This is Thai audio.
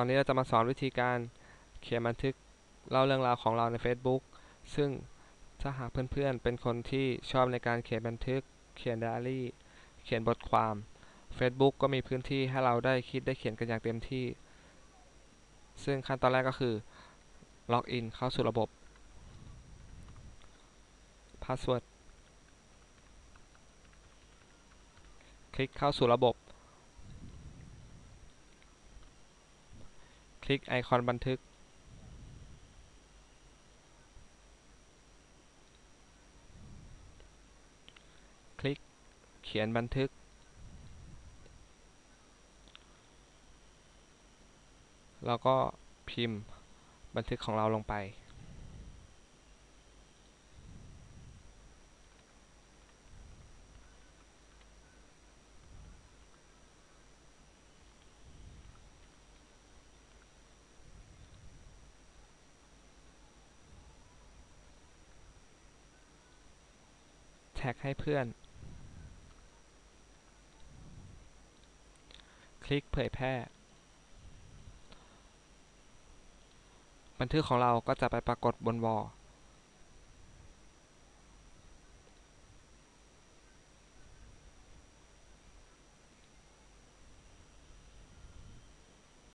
ตอนนี้เราจะมาสอนวิธีการเขียนบันทึกเล่าเรื่องราวของเราใน Facebook ซึ่งถ้าหากเพื่อนๆ เป็นคนที่ชอบในการเขียนบันทึก เขียนไดอารี่ เขียนบทความ Facebook ก็มีพื้นที่ให้เราได้คิดได้เขียนกันอย่างเต็มที่ ซึ่งขั้นตอนแรกก็คือล็อกอินเข้าสู่ระบบ Password คลิกเข้าสู่ระบบ ค ลิกไอคอนบันทึก คลิกเขียนบันทึก แล้วก็พิมพ์บันทึกของเราลงไป แท็กให้เพื่อน คลิกเผยแพร่ บันทึกของเราก็จะไปปรากฏบนวอล